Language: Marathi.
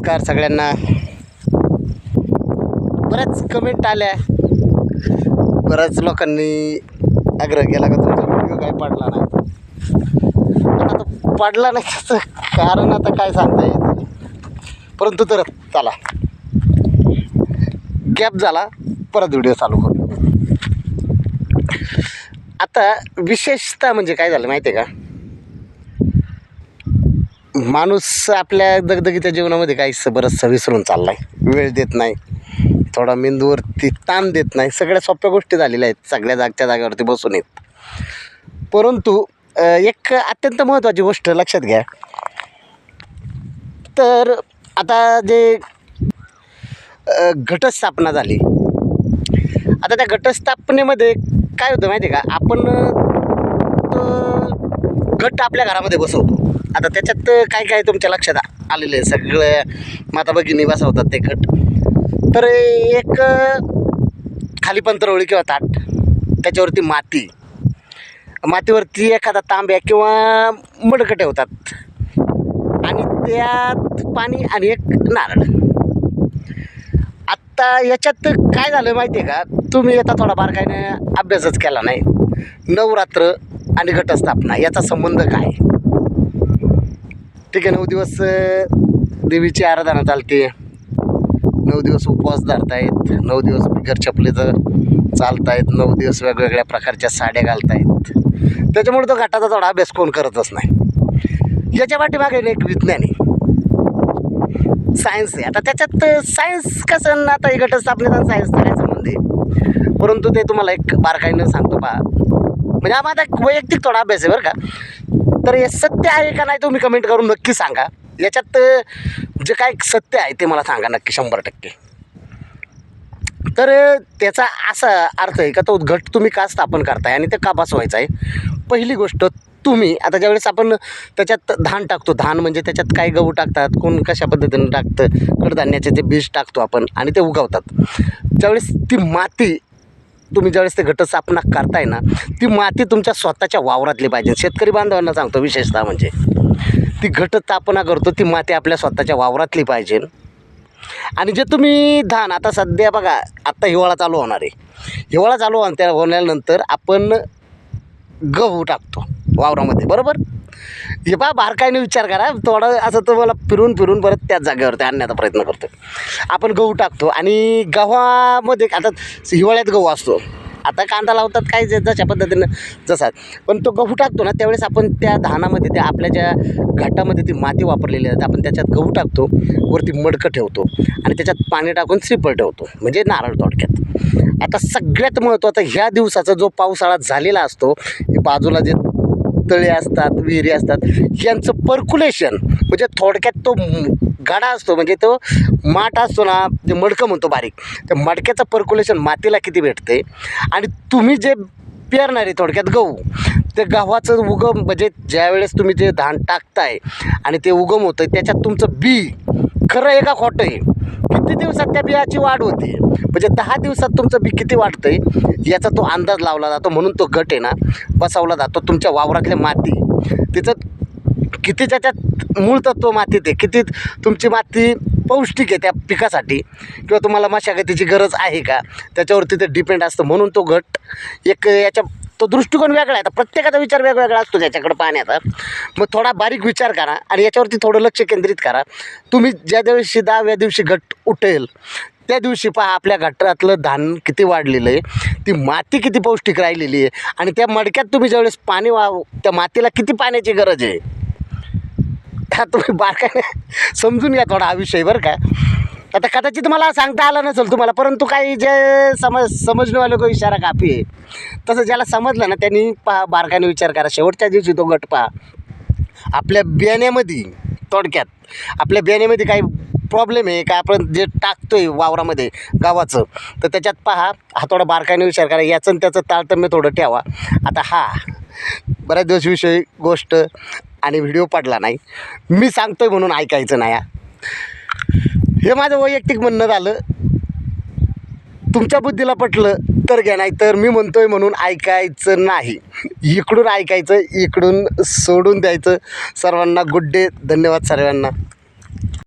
नमस्कार सगळ्यांना. बऱ्याच कमेंट आल्या. बऱ्याच लोकांनी आग्रह केला का तुमचा व्हिडिओ काय पडला नाही? पण आता पडला नाही त्याचं कारण आता काय सांगता येत परंतु तर चला. गॅप झाला परत व्हिडिओ चालू करू. आता विशेषतः म्हणजे काय झालं माहिती आहे का? माणूस आपल्या दगदगीच्या जीवनामध्ये काही बरंचसं विसरून चालला आहे वेळ देत नाही. थोडा मेंदूवरती ताण देत नाही. सगळ्या सोप्या गोष्टी झालेल्या आहेत. सगळ्या जागच्या जागेवरती बसून येत परंतु एक अत्यंत महत्त्वाची गोष्ट लक्षात घ्या. तर आता जे घटस्थापना झाली. आता त्या घटस्थापनेमध्ये काय होतं माहिती आहे का? आपण गट घट आपल्या घरामध्ये बसवतो. आता त्याच्यात काय काय तुमच्या लक्षात आलेलं आहे? सगळं माता भगिनी बसवतात ते कट तर एक खाली पंतरवळी किंवा ताट. त्याच्यावरती माती. मातीवरती एखादा तांब्या किंवा मडकं ठेवतात. आणि त्यात पाणी आणि एक नारळ. आत्ता याच्यात काय झालं माहिती आहे का? तुम्ही आता थोडा बारकाईने अभ्यासच केला नाही. नवरात्र आणि घटस्थापना याचा संबंध काय? ठीक आहे नऊ दिवस देवीची आराधना चालते. नऊ दिवस उपवास धरतायत नऊ दिवस बिगर चपलीचं चालतायत नऊ दिवस वेगवेगळ्या प्रकारच्या साड्या घालतायत. त्याच्यामुळे तो घाटाचा थोडा अभ्यास कोण करतच नाही. याच्या पाठीमागे एक विज्ञान. आहे सायन्स आहे. आता त्याच्यात सायन्स कसं ना आता हे घटस्थापनेचा सायन्स करायचं संबंध परंतु ते तुम्हाला एक बारकाईनं सांगतो पहा. म्हणजे आम्हाला एक वैयक्तिक थोडा अभ्यास आहे बरं का. तर हे सत्य आहे का नाही तुम्ही कमेंट करून नक्की सांगा. याच्यात जे काय सत्य आहे ते मला सांगा नक्की शंभर टक्के. तर त्याचा असा अर्थ आहे का तो घट तुम्ही का स्थापन करताय आणि ते का बसवायचं आहे पहिली गोष्ट तुम्ही आता ज्यावेळेस आपण त्याच्यात धान टाकतो धान म्हणजे त्याच्यात काय गहू टाकतात कोण कशा पद्धतीनं टाकतं कडधान्याचे जे बीज टाकतो आपण आणि ते उगवतात. ज्यावेळेस ती माती तुम्ही ज्यावेळेस ते घटस्थापना करताय ना ती माती तुमच्या स्वतःच्या वावरातली पाहिजे. शेतकरी बांधवांना सांगतो विशेषतः म्हणजे. ती घटस्थापना करतो ती माती आपल्या स्वतःच्या वावरातली पाहिजे. आणि जे तुम्ही धान आता सध्या बघा आत्ता हिवाळा चालू होणार आहे. हिवाळा चालू होण्या त्या होण्यानंतर आपण गहू टाकतो वावरामध्ये बरोबर? हे पहा बारकाईने विचार करा. थोडं असं तुम्हाला फिरून फिरून परत त्याच जागेवरती आणण्याचा प्रयत्न करतो. आपण गहू टाकतो आणि गव्हामध्ये आता हिवाळ्यात गहू असतो. आता कांदा लावतात काय जे जशा पद्धतीनं जसा. पण तो गहू टाकतो ना त्यावेळेस आपण त्या धानामध्ये त्या आपल्या ज्या घाटामध्ये ती माती वापरलेली असते आपण त्याच्यात गहू टाकतो वरती मडकं ठेवतो आणि त्याच्यात पाणी टाकून श्रीफळ ठेवतो म्हणजे नारळ थोडक्यात. आता सगळ्यात महत्त्वाचं ह्या दिवसाचा जो पावसाळा झालेला असतो हे बाजूला जे तळे असतात विहिरी असतात यांचं पर्क्युलेशन म्हणजे थोडक्यात तो गाडा असतो म्हणजे तो माठ असतो ना जे मडकं म्हणतो बारीक. त्या मडक्याचं पर्क्युलेशन मातीला किती भेटते आणि तुम्ही जे पेरणारे थोडक्यात गहू ते गव्हाचं उगम म्हणजे ज्यावेळेस तुम्ही जे धान टाकताय आणि ते उगम होतं त्याच्यात तुमचं बी खरं आहे का खोटं आहे? किती दिवसात त्या बियाची वाढ होते? म्हणजे दहा दिवसात तुमचं बी किती वाढतंय? याचा तो अंदाज लावला जातो म्हणून तो गट आहे ना बसवला जातो तुमच्या वावरातल्या माती. तिचं किती त्याच्यात मूळ तत्व मातीत आहे? किती तुमची माती पौष्टिक आहे त्या पिकासाठी? किंवा तुम्हाला मशागतीची गरज आहे का? त्याच्यावरती ते डिपेंड असतं. म्हणून तो गट एक याच्या तो दृष्टिकोन वेगळा आहे. तर प्रत्येकाचा विचार वेगवेगळा असतो त्याच्याकडे पाहण्याचा. मग थोडा बारीक विचार करा आणि याच्यावरती थोडं लक्ष केंद्रित करा. तुम्ही ज्या दिवशी दहाव्या दिवशी घट उठेल त्या दिवशी पहा आपल्या गटातलं धान किती वाढलेलं आहे. ती माती किती पौष्टिक राहिलेली आहे. आणि त्या मडक्यात तुम्ही ज्यावेळेस पाणी वा त्या मातीला किती पाण्याची गरज आहे. हा तुम्ही बारकाने समजून घ्या थोडा हा विषय बरं का. आता कदाचित मला सांगता आलं नसेल तुम्हाला परंतु काही जे समज समजणेवाले को इशारा काफी आहे. तसं ज्याला समजलं ना त्यांनी पहा बारकाईने विचार करा. शेवटच्या दिवशी तो गट पहा. आपल्या बियाण्यामध्ये थोडक्यात आपल्या बियाण्यामध्ये काही प्रॉब्लेम आहे का? आपण जे टाकतो आहे वावरामध्ये गावाचं तर त्याच्यात पहा. हा थोडा बारकाईने विचार करा. याचं आणि त्याचं तारतम्य थोडं ठेवा. आता हा बऱ्याच दिवसविषयी गोष्ट आणि व्हिडिओ पडला नाही. मी सांगतोय म्हणून ऐकायचं नाही हा. हे माझं वैयक्तिक म्हणणं झालं. तुमच्या बुद्धीला पटलं तर घ्या नाही तर मी म्हणतोय म्हणून ऐकायचं नाही. इकडून ऐकायचं इकडून सोडून द्यायचं. सर्वांना गुड डे धन्यवाद सर्वांना.